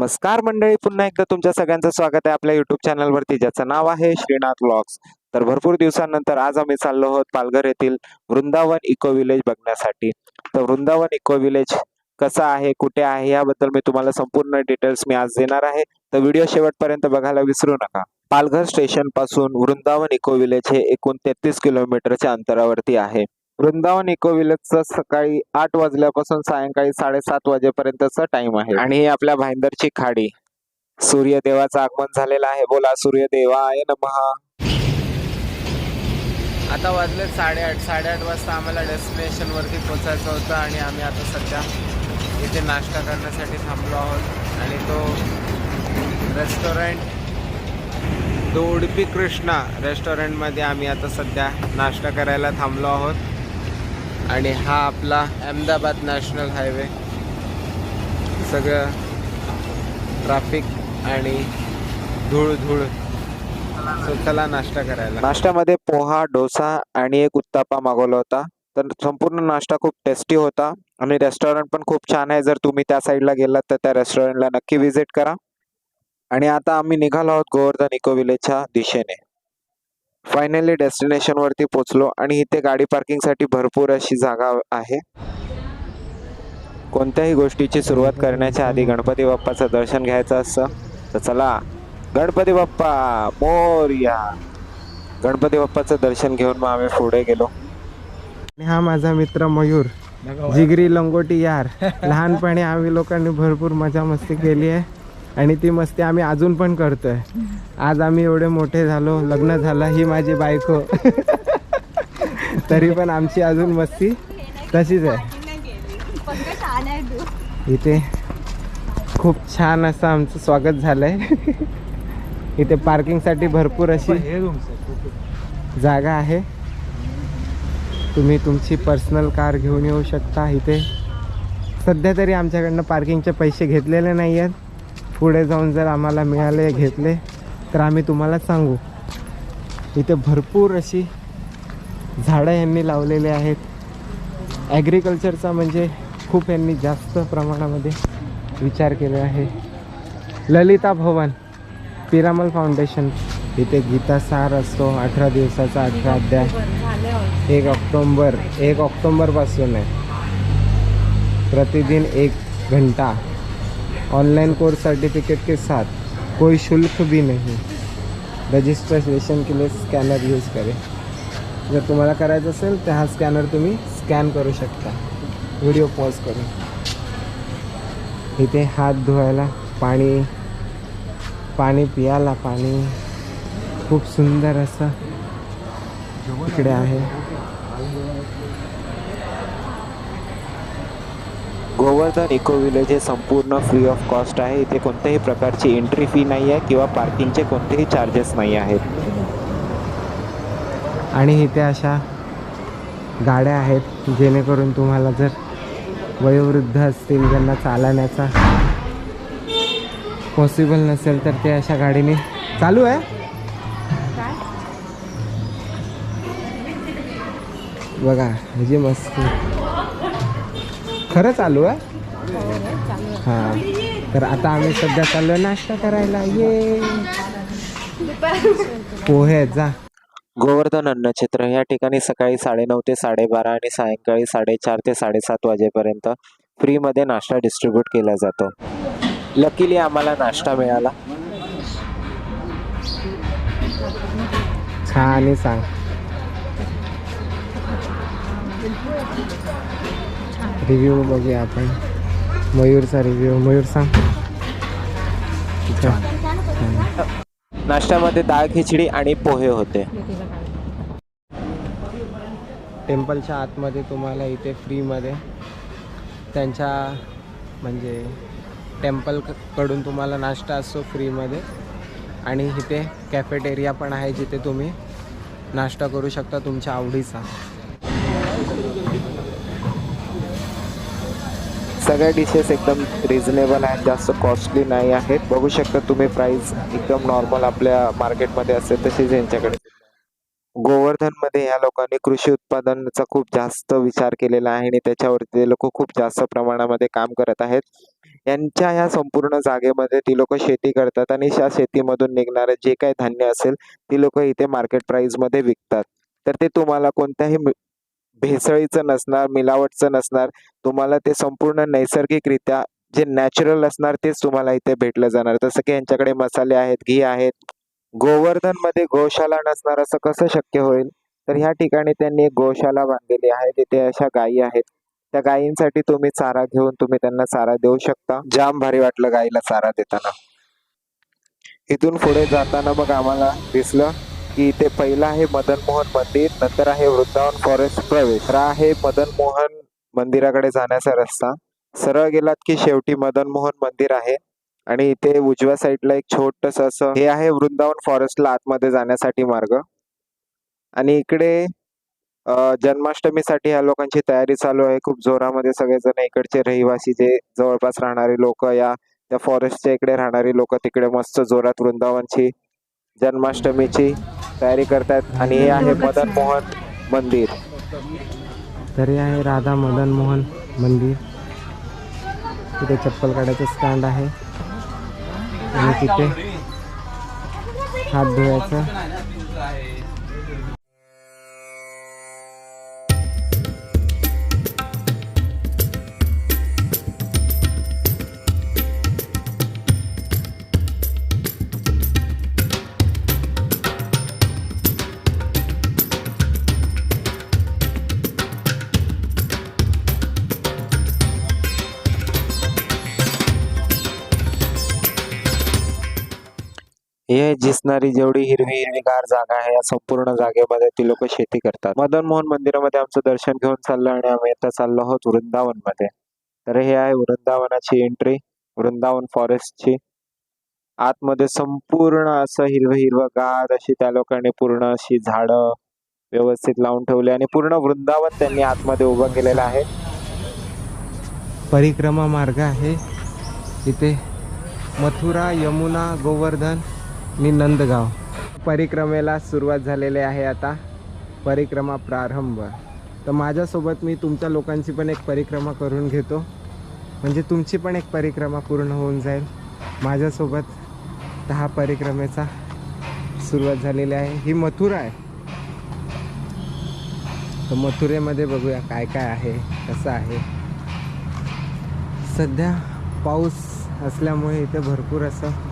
नमस्कार मंडळी पुन्हा एकदा तुमच्या सगळ्यांचं स्वागत आहे आपल्या युट्यूब चॅनलवरती ज्याचं नाव आहे श्रीनाथ व्लॉग्स तर भरपूर दिवसानंतर आज आम्ही चाललो आहोत पालघर येथील वृंदावन इको विलेज बघण्यासाठी. तर वृंदावन इको विलेज कसं आहे कुठे आहे याबद्दल मी तुम्हाला संपूर्ण डिटेल्स मी आज देणार आहे. तर व्हिडिओ शेवटपर्यंत बघायला विसरू नका. पालघर स्टेशनपासून वृंदावन इको विलेज हे एकूण तेहतीस किलोमीटरच्या अंतरावरती आहे. वृंदावन इको विलेजचं सकाळी आठ वाजल्यापासून सायंकाळी साडेसात वाजेपर्यंतचा टाइम आहे. आणि ही आपल्या भाईंदरची खाडी. सूर्यदेवाचं आगमन झालेलं आहे. बोला सूर्यदेवाय महा आता वाजले साडेआठ. साडेआठ वाजता आम्हाला डेस्टिनेशन वरती पोचायचं होतं आणि आम्ही आता सध्या इथे नाश्ता करण्यासाठी थांबलो आहोत. आणि तो रेस्टॉरंट दोडपी कृष्णा रेस्टॉरंटमध्ये आम्ही आता सध्या नाश्ता करायला थांबलो आहोत. आणि हा आपला अहमदाबाद नॅशनल हायवे. सगळं ट्रॅफिक आणि धूळ धूळ सो चला नाश्ता करायला. नाश्त्यामध्ये पोहा डोसा आणि एक उत्तापा मागवला होता. तर संपूर्ण नाश्ता खूप टेस्टी होता आणि रेस्टॉरंट पण खूप छान आहे. जर तुम्ही त्या साईडला गेलात तर त्या रेस्टॉरंटला नक्की व्हिजिट करा. आणि आता आम्ही निघालो आहोत गोवर्धन इको विलेजच्या दिशेने. फायनली डेस्टिनेशन वरती आणि इथे गाडी पार्किंगसाठी भरपूर अशी जागा आहे. कोणत्याही गोष्टीची सुरुवात करण्याच्या आधी गणपती बाप्पाचं दर्शन घ्यायचं असतं तर चला. गणपती बाप्पा मोर्या. गणपती बाप्पाचं दर्शन घेऊन मग आम्ही पुढे गेलो. आणि हा माझा मित्र मयूर. जिगरी लंगोटी यार. लहानपणी आम्ही लोकांनी भरपूर मजा मस्ती केली आहे. आणि ती मस्ती आम्ही अजून पण करतोय. आज आम्ही एवढे मोठे झालो लग्न झालं ही माझी बायको. तरी पण आमची अजून मस्ती तशीच आहे. इथे खूप छान असं आमचं स्वागत झालंय. इथे पार्किंगसाठी भरपूर अशी जागा आहे. तुम्ही तुमची पर्सनल कार घेऊन येऊ शकता इथे. सध्या तरी आमच्याकडनं पार्किंगचे पैसे घेतलेले नाही आहेत पुढे जाऊन जर आम्हाला मिळाले घेतले तर आम्ही तुम्हाला सांगू. इथे भरपूर अशी झाडं यांनी लावलेली आहेत. ॲग्रिकल्चरचा म्हणजे खूप यांनी जास्त प्रमाणामध्ये विचार केला आहे. ललिता भवन पिरामल फाउंडेशन. इथे गीता सार असतो अठरा दिवसाचा अठरा अध्याय. एक ऑक्टोंबर एक ऑक्टोंबरपासून आहे. प्रतिदिन एक घंटा. ऑनलाइन कोर्स सर्टिफिकेट के साथ कोई शुल्क भी नहीं। रजिस्ट्रेशन के लिए स्कॅनर यूज करें। जर तुम्हाला करायचं असेल तर हा स्कॅनर तुम्ही स्कॅन करू शकता। व्हिडिओ पॉज करून। इथे हात धुवायला पाणी पाणी पियाला पाणी खूप सुंदर असं इकडे आहे। गोवर्धन इको विलेज हे संपूर्ण फ्री ऑफ कॉस्ट आहे. इथे कोणत्याही प्रकारची एंट्री फी नाही आहे किंवा पार्किंगचे कोणतेही चार्जेस नाही आहेत. आणि इथे अशा गाड्या आहेत जेणेकरून तुम्हाला जर वयोवृद्ध असतील ज्यांना चालण्याचा पॉसिबल नसेल तर ते अशा गाडीने चालू आहे. बघा म्हणजे मस्त खरं चालू आहे? हां तर आता आम्ही सध्या चाललो नाश्ता करायला. ये. पोहे जा. गोवर्धन अन्नक्षेत्र या ठिकाणी सकाळी साडेनऊ ते साडेबारा आणि सायंकाळी साडेचार ते साडेसात वाजेपर्यंत फ्रीमध्ये नाश्ता डिस्ट्रीब्यूट केला जातो. लकीली आम्हाला नाश्ता मिळाला. खा आणि सांग. रिव्ह्यू बघूया आपण. मयूरचा रिव्ह्यू मयूर सांग. नाश्त्यामध्ये डाळ खिचडी आणि पोहे होते. टेम्पलच्या आतमध्ये तुम्हाला इथे फ्रीमध्ये त्यांच्या म्हणजे टेम्पलकडून तुम्हाला नाश्ता असतो फ्रीमध्ये. आणि इथे कॅफेटेरिया पण आहे जिथे तुम्ही नाश्ता करू शकता तुमच्या आवडीचा. सगळ्या डिशेस एकदम रिझनेबल आहेत जास्त कॉस्टली नाही आहेत. बघू शकता तुम्ही प्राइस एकदम नॉर्मल आपल्या मार्केटमध्ये असेल तशीच यांच्याकडे गोवर्धनमध्ये या लोकांनी कृषी उत्पादनाचा खूप जास्त विचार केलेला आहे आणि त्याच्यावरती ते लोक खूप जास्त प्रमाणामध्ये काम करत आहेत. यांच्या या संपूर्ण जागेमध्ये ती लोक शेती करतात आणि त्या शेतीमधून निघणारं जे काही धान्य असेल ती लोक इथे मार्केट प्राइसमध्ये विकतात. तर ते तुम्हाला कोणत्याही भेसळीचं नसणार मिलावटचं नसणार तुम्हाला ते संपूर्ण नैसर्गिकरित्या जे नॅचरल असणार तेच तुम्हाला इथे भेटलं जाणार. जसं की यांच्याकडे मसाले आहेत घी आहेत. गोवर्धनमध्ये गोशाला नसणार असं कसं शक्य होईल? तर ह्या ठिकाणी त्यांनी एक गोशाला बांधलेली आहे. तिथे अशा गायी आहेत. त्या गायींसाठी तुम्ही चारा घेऊन तुम्ही त्यांना चारा देऊ शकता. जाम भारी वाटलं गायीला चारा देताना. इथून पुढे जाताना मग आम्हाला दिसलं. की इथे पहिलं आहे मदन मोहन मंदिर नंतर आहे वृंदावन फॉरेस्ट प्रवेश. तर आहे मदन मोहन मंदिराकडे जाण्याचा रस्ता. सरळ गेलात की शेवटी मदन मोहन मंदिर आहे. आणि इथे उजव्या साईडला एक छोटस असं हे आहे वृंदावन फॉरेस्टला आतमध्ये जाण्यासाठी मार्ग. आणि इकडे जन्माष्टमीसाठी ह्या लोकांची तयारी चालू आहे. खूप जोरामध्ये सगळेजण इकडचे रहिवासी जे जवळपास राहणारे लोक या त्या फॉरेस्टच्या इकडे राहणारी लोक तिकडे मस्त जोरात वृंदावनची जन्माष्टमीची तयारी करतात आणि हे आहे मदन मोहन मंदिर. तरी आहे राधा मदन मोहन मंदिर. तिथे चप्पल काढायचं स्टँड आहे. आणि तिथे हात धुवायचं. हे दिसणारी जेवढी हिरवी हिरवीगार जागा आहे या संपूर्ण जागेमध्ये ती लोक शेती करतात. मदन मोहन मंदिरामध्ये आमचं दर्शन घेऊन चाललं आणि आम्ही आता चाललो आहोत वृंदावनमध्ये तर हे आहे वृंदावनाची एंट्री वृंदावन फॉरेस्टची आतमध्ये संपूर्ण असं हिरवं हिरवगार अशी त्या लोकांनी पूर्ण अशी झाडं व्यवस्थित लावून ठेवली आणि पूर्ण वृंदावन त्यांनी आतमध्ये उभं केलेलं आहे. परिक्रमा मार्ग आहे. इथे मथुरा यमुना गोवर्धन आणि नंदगाव. परिक्रमेला सुरुवात झालेली आहे आता. परिक्रमा प्रारंभ. तर माझ्यासोबत मी तुमच्या लोकांची पण एक परिक्रमा करून घेतो. म्हणजे तुमची पण एक परिक्रमा पूर्ण होऊन जाईल. माझ्यासोबत दहा परिक्रमेचा सुरुवात झालेली आहे. ही मथुरा आहे. तर मथुरेमध्ये बघूया काय काय आहे कसं आहे. सध्या पाऊस असल्यामुळे इथे भरपूर असं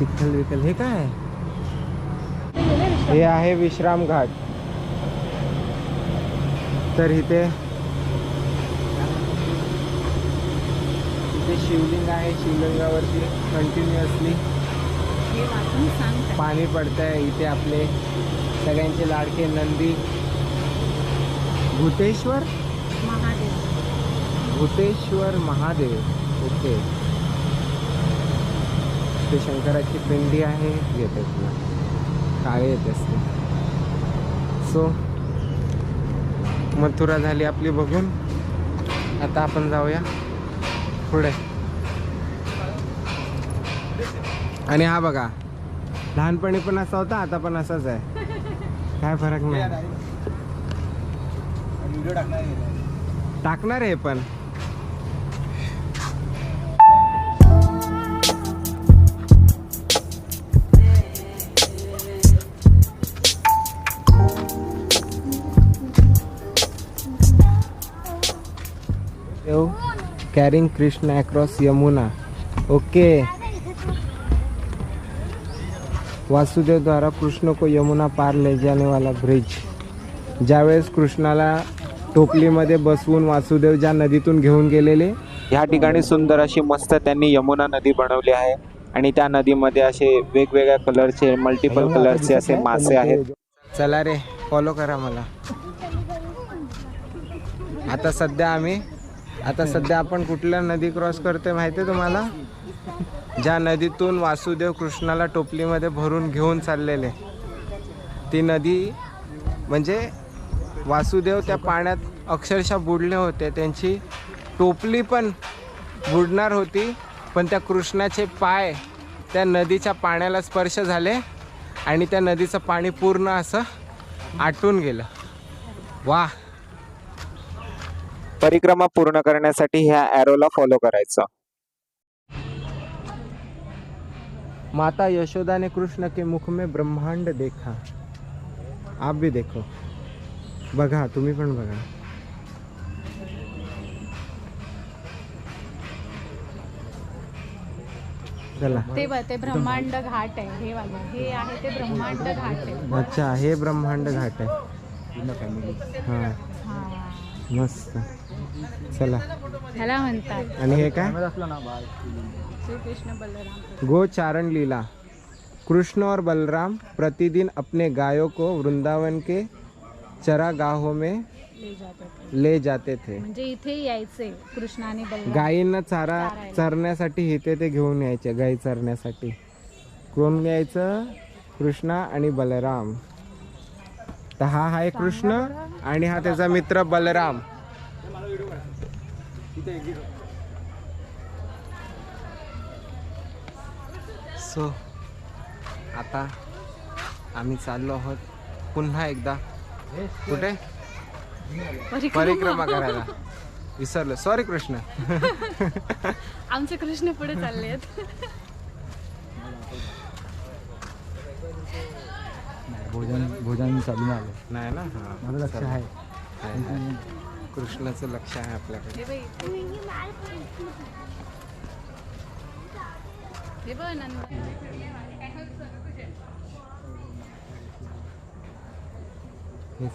चिखल विखल हे काय आहे? हे आहे विश्राम घाट. तर इथे इथे शिवलिंग आहे शिवलिंगावरती कंटिन्युअसली पाणी पडतंय. इथे आपले सगळ्यांचे लाडके नंदी. भूतेश्वर? भूतेश्वर महादेव. ओके. ते शंकराची पिंडी आहे. येते तुला. काळे येत असते. सो मथुरा झाली आपली बघून. आता आपण जाऊया पुढे. आणि हा बघा लहानपणी पण असा होता आता पण असाच आहे. काय फरक नाही. टाकणार आहे पण. Carrying Krishna across Yamuna. Okay. Vasudev द्वारा कृष्ण को यमुना पार ले जाने वाला ब्रिज ज्यावेळेस कृष्णाला टोपलीमध्ये बसवून वासुदेव ज्या नदीतून घेऊन गेलेले ह्या ठिकाणी सुंदर अशी मस्त त्यांनी यमुना नदी बनवली आहे. आणि त्या नदीमध्ये असे वेगवेगळ्या कलरचे मल्टिपल कलरचे असे मासे आहेत. चला रे फॉलो करा मला. आता सध्या आम्ही आता सध्या आपण कुठल्या नदी क्रॉस करतोय माहिती आहे तुम्हाला? ज्या नदीतून वासुदेव कृष्णाला टोपलीमध्ये भरून घेऊन चाललेले. ती नदी म्हणजे वासुदेव त्या पाण्यात अक्षरशः बुडले होते. त्यांची टोपली पण बुडणार होती पण त्या कृष्णाचे पाय त्या नदीच्या पाण्याला स्पर्श झाले आणि त्या नदीचं पाणी पूर्ण असं आटून गेलं. वा परिक्रमा पूर्ण करण्यासाठी ह्या ॲरोला फॉलो करायचं. माता यशोदाने कृष्ण के मुख मे ब्रह्मांड देखा. आप भी देखो. बघा तुम्ही पण बघा. चला. ते ब्रह्मांड घाट आहे. हे आहे ते ब्रह्मांड घाट आहे. अच्छा हे ब्रह्मांड घाट आहे. हा. मस्त. चला. ह्याला म्हणतात. आणि हे काय? श्रीकृष्ण बलराम. गो चारण लीला. कृष्ण और बलराम प्रतिदिन अपने गायों को वृंदावन के चरागाहों में ले जातात ले जाते थे. म्हणजे इथे यायचे कृष्ण आणि बलराम. गायींना चारा चरण्यासाठी इथे ते घेऊन यायचे गाई चरण्यासाठी. कोण यायचं? कृष्णा आणि बलराम. तर हा आहे कृष्ण आणि हा त्याचा मित्र बलराम. सो आता आम्ही चाललो आहोत पुन्हा एकदा. कुठे? परिक्रमा करायला. विसरलो. सॉरी कृष्ण. आमचे कृष्ण पुढे चालले आहेत भोजन भोजन चालू नाही आलं. नाही ना? हा. माझं लक्ष आहे. कृष्णाचं लक्ष आहे आपल्याकडे. हे बघ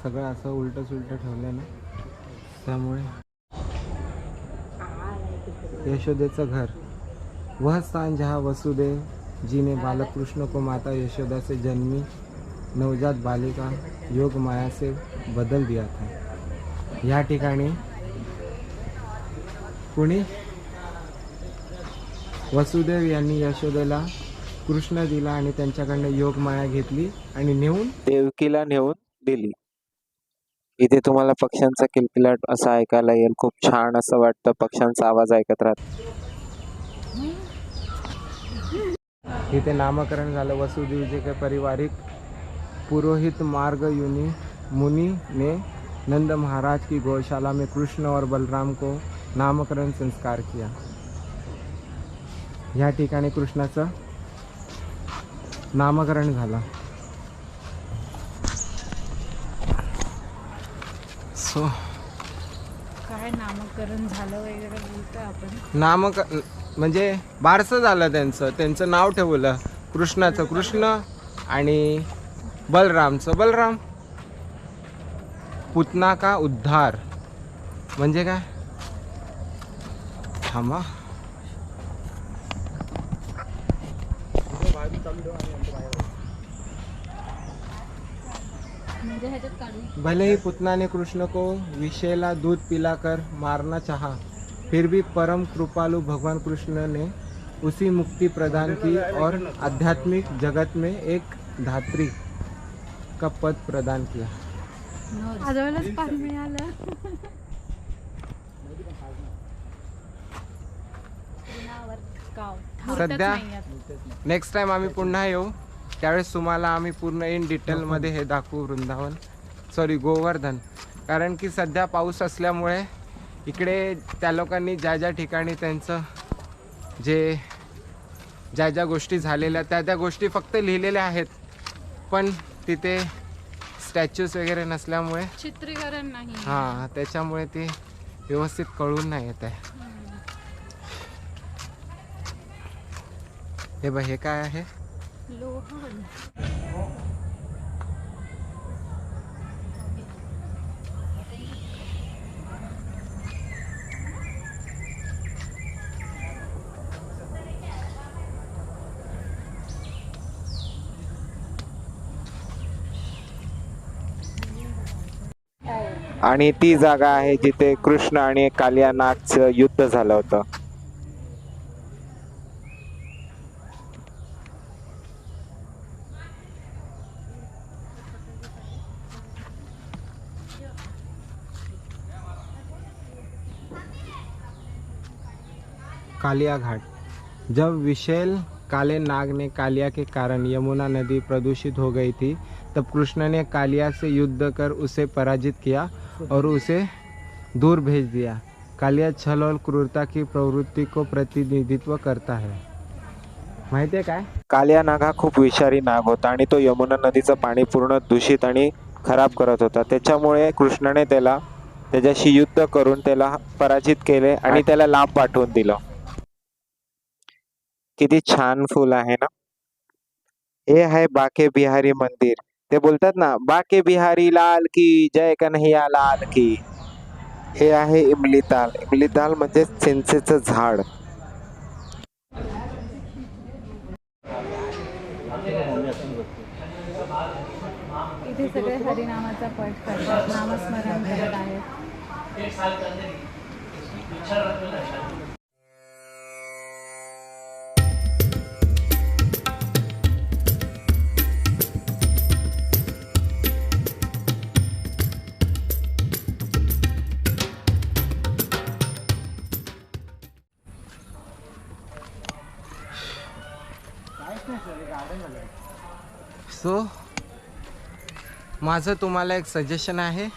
सगळं असं उलट सुलट ठेवलं ना? त्यामुळे यशोदेचं घर. वह स्थान जहाँ वसुदेव जी ने बालक कृष्ण को माता यशोदा से जन्मी. नवजात बालिका योग माया से बदल दिया था। या ठिकाणी कुणी? वसुदेव यांनी यशोदेला कृष्ण दिला आणि त्यांच्याकडनं योग माया घेतली आणि नेऊन देवकीला नेऊन दिली. इथे तुम्हाला पक्ष्यांचा किलकिलाट असा ऐकायला येईल. खूप छान असं वाटतं. पक्ष्यांचा आवाज ऐकत राहत. इथे नामकरण झालं. वसुदेवजी के पारिवारिक पुरोहित मार्ग युनि मुनि ने नंद महाराज की गौशाला में कृष्ण और बलराम को नामकरण संस्कार किया। या ठिकाणी कृष्णाचं नामकरण झालं। सो काय नामकरण झालं वगैरे बोलतोय आपण? नामक म्हणजे बारसं झालं त्यांचं. त्यांचं नाव ठेवलं कृष्णाचं. कृष्ण आणि बलरामचं. बलराम पुतना का उद्धार? म्हणजे काय? थांबा. म्हणजे भले ही पुतना ने कृष्ण को विषैला दूध पिलाकर मारना चाहा फिर भी परम कृपालु भगवान कृष्ण ने उसी मुक्ति प्रदान की और आध्यात्मिक जगत में एक धात्री। का पद प्रदान किया? मिळालं. सध्या-. नेक्स्ट टाइम आम्ही पुन्हा येऊ. त्यावेळेस तुम्हाला आम्ही पूर्ण इन डिटेलमध्ये हे दाखवू वृंदावन. सॉरी गोवर्धन. कारण की सध्या पाऊस असल्यामुळे इकडे त्या लोकांनी ज्या ज्या ठिकाणी त्यांचं जे ज्या ज्या गोष्टी झालेल्या त्या त्या गोष्टी फक्त लिहिलेल्या आहेत. पण तिथे स्टॅच्यूज वगैरे नसल्यामुळे चित्रीकरण नाही. हां त्याच्यामुळे ते व्यवस्थित कळून नाही येत आहे. हे बघ हे काय आहे? आणि ती जागा आहे जिथे कृष्ण आणि कालियानागचं युद्ध झालं होतं. कालिया घाट. जब विशेल काले नाग ने कालिया के कारण यमुना नदी प्रदूषित हो गई थी तब कृष्ण ने कालिया से युद्ध कर उसे पराजित किया और उसे दूर भेज दिया। कालिया छल और क्रूरता की प्रवृत्ति को प्रतिनिधित्व करता है। माहितीये काय? कालिया नाग हा खूप विषारी नाग होता आणि तो यमुना नदीचं पाणी पूर्ण दूषित आणि खराब करत होता. त्याच्यामुळे कृष्णाने त्याला त्याच्याशी युद्ध करून त्याला पराजित केले आणि त्याला लांब पाठवून दिलं. किती छान फुल आहे ना? हे आहे बाके बिहारी मंदिर. ते बोलतात ना बाके बिहारी लाल की जय कन्हैया लाल की. हे आहे इमली ताल इमली ताल म्हणजे चिंचेचं झाड. इथे सगळे हरिनामाचा पट करतात. नामस्मरण करत आहेत. सो माझं तुम्हाला एक सजेशन आहे.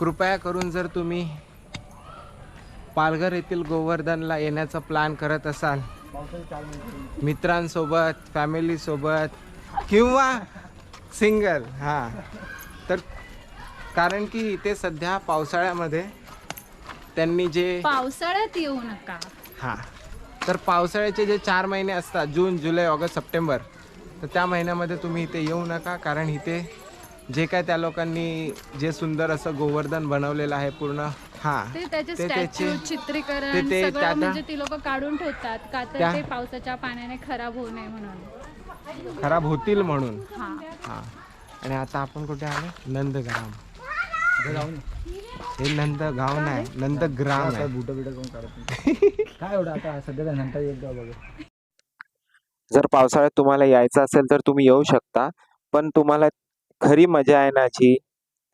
कृपया करून जर तुम्ही पालघर येथील गोवर्धनला येण्याचा प्लॅन करत असाल मित्रांसोबत फॅमिलीसोबत किंवा सिंगल हां. तर कारण की इथे सध्या पावसाळ्यामध्ये त्यांनी जे पावसाळ्यात येऊ नका. हां. तर पावसाळ्याचे जे चार महिने असतात जून जुलै ऑगस्ट सप्टेंबर तर त्या महिन्यामध्ये तुम्ही इथे येऊ नका कारण इथे जे काय त्या लोकांनी जे सुंदर असं गोवर्धन बनवलेलं आहे पूर्ण हां ते त्याचे स्टॅच्यू चित्रीकरण ते- ते सगळं त्या- म्हणजे ती लोक काढून ठेवतात का तर ते पावसाच्या पाण्याने खराब होऊ नये म्हणून. खराब होतील म्हणून. हा. हां. आणि आता आपण कुठे आलो? नंदग्राम. हे नंदगाव नाही नंदग्राम आहे. बुट बिट कोण काढत नाही. काय एवढं आता सध्या नंतर एकदा बघा. जर पावसाळ्यात तुम्हाला यायचं असेल तर तुम्ही येऊ शकता पण तुम्हाला खरी मजा आहे ना जी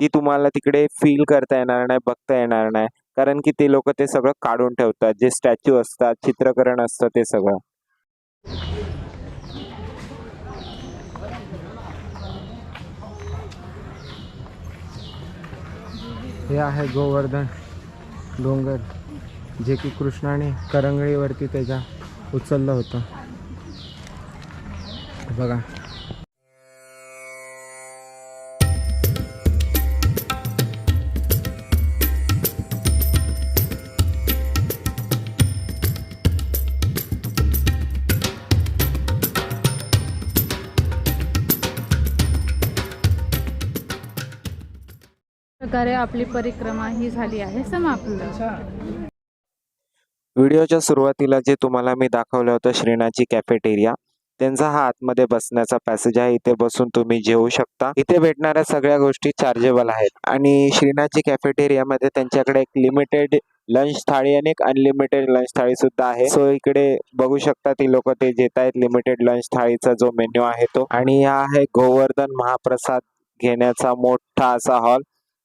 ती तुम्हाला तिकडे फील करता येणार नाही बघता येणार नाही. कारण की ते लोक ते सगळं काढून ठेवतात जे स्टॅच्यू असतात चित्रकरण असतं ते सगळं. हे आहे गोवर्धन डोंगर जे की कृष्णाने करंगळीवरती त्याच्या उचललं होतं. बघा. प्रकारे आपली परिक्रमा ही झाली आहे. समाप्त. व्हिडिओच्या सुरुवातीला जे तुम्हाला मी दाखवलं होतं श्रीनाथची कॅफेटेरिया त्यांचा हा आतमध्ये बसण्याचा पॅसेज आहे. इथे बसून तुम्ही जेवू शकता. इथे भेटणाऱ्या सगळ्या गोष्टी चार्जेबल आहेत. आणि श्रीनाथजी कॅफेटेरियामध्ये त्यांच्याकडे एक लिमिटेड लंच थाळी आणि एक अनलिमिटेड लंच थाळी सुद्धा आहे. सो इकडे बघू शकता ती लोक ते जेत आहेत. लिमिटेड लंच थाळीचा जो मेन्यू आहे तो. आणि हा आहे गोवर्धन महाप्रसाद घेण्याचा मोठा असा हॉल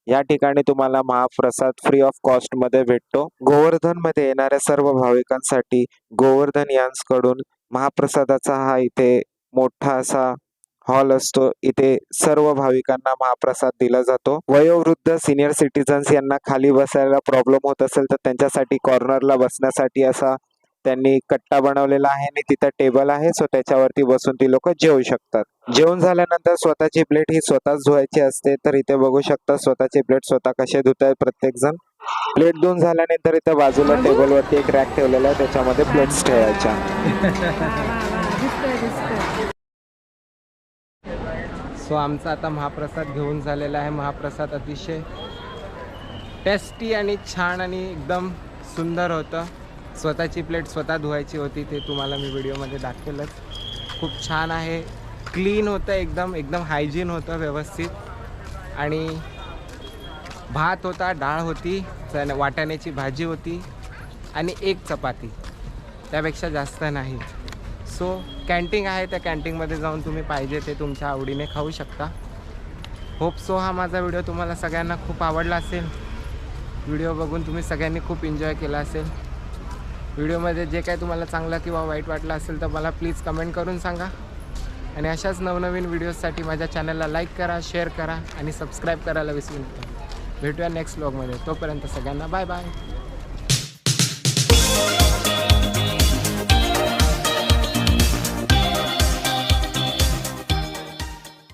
या ठिकाणी तुम्हाला महाप्रसाद फ्री ऑफ कॉस्टमध्ये भेटतो. गोवर्धनमध्ये येणाऱ्या सर्व भाविकांसाठी गोवर्धन यांसकडून महाप्रसादाचा हा इथे मोठा असा हॉल असतो. इथे सर्व भाविकांना महाप्रसाद दिला जातो. वयोवृद्ध सिनियर सिटीजन्स यांना खाली बसायला प्रॉब्लेम होत असेल तर त्यांच्यासाठी कॉर्नरला बसण्यासाठी असा त्यांनी कट्टा बनवलेला आहे आणि तिथं टेबल आहे. सो त्याच्यावरती बसून ती लोक जेवू शकतात. जेवण झाल्यानंतर स्वतःची प्लेट ही स्वतःच धुवायची असते. तर इथे बघू शकता स्वतःची प्लेट स्वतः कसे धुत आहेत प्रत्येक जण प्लेट धुवून झाल्यानंतर इथे बाजूला टेबलवरती एक रॅक ठेवलेला आहे त्याच्यामध्ये प्लेट्स ठेवायच्या. सो आमचा आता महाप्रसाद घेऊन झालेला आहे. महाप्रसाद अतिशय टेस्टी आणि छान आणि एकदम सुंदर होतं. स्वतःची प्लेट स्वतः धुवायची होती ते तुम्हाला मी व्हिडिओमध्ये दाखवेलच. खूप छान आहे. क्लीन होतं एकदम एकदम हायजीन होतं व्यवस्थित. आणि भात होता डाळ होती चण- वाटाण्याची भाजी होती आणि एक चपाती. त्यापेक्षा जास्त नाही. सो कॅन्टीन आहे त्या कॅन्टीनमध्ये जाऊन तुम्ही पाहिजे ते तुमच्या आवडीने खाऊ शकता. होप सो हा माझा व्हिडिओ तुम्हाला सगळ्यांना खूप आवडला असेल. व्हिडिओ बघून तुम्ही सगळ्यांनी खूप एन्जॉय केला असेल. व्हिडिओमध्ये जे काय तुम्हाला चांगलं किंवा वाईट वाटलं असेल तर मला प्लीज कमेंट करून सांगा. आणि अशाच नवनवीन व्हिडिओजसाठी माझ्या चॅनलला लाईक करा शेअर करा आणि सबस्क्राईब करायला विसरू नका. भेटूया नेक्स्ट ब्लॉगमध्ये तोपर्यंत सगळ्यांना बाय बाय